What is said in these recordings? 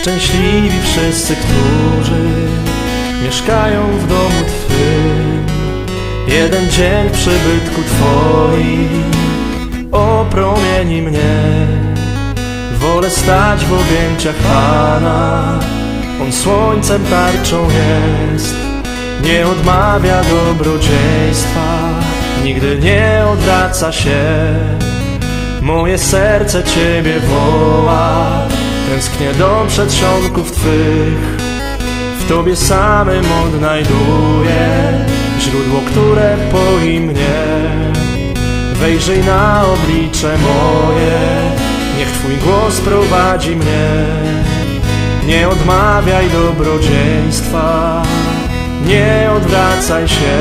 Szczęśliwi wszyscy, którzy mieszkają w domu Twym. Jeden dzień przybytku Twoim opromieni mnie. Wolę stać w objęciach Pana, On słońcem tarczą jest. Nie odmawia dobrodziejstwa, nigdy nie odwraca się. Moje serce Ciebie woła, tęsknię do przedsionków Twych. W Tobie samym odnajduję źródło, które poi mnie. Wejrzyj na oblicze moje, niech Twój głos prowadzi mnie. Nie odmawiaj dobrodziejstwa, nie odwracaj się.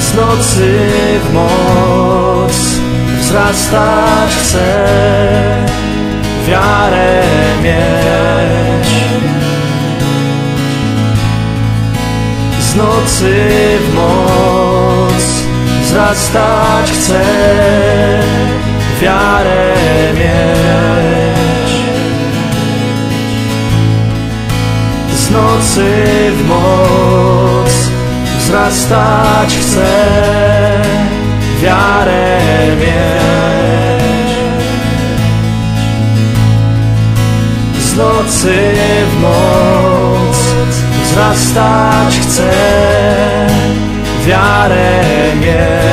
Z nocy w moc wzrastać chcę, wiarę mieć. Z nocy w moc wzrastać chcę, wiarę mieć. Z nocy w moc wzrastać chcę, wiarę mieć. Z nocy w moc wzrastać chcę, wiarę mieć.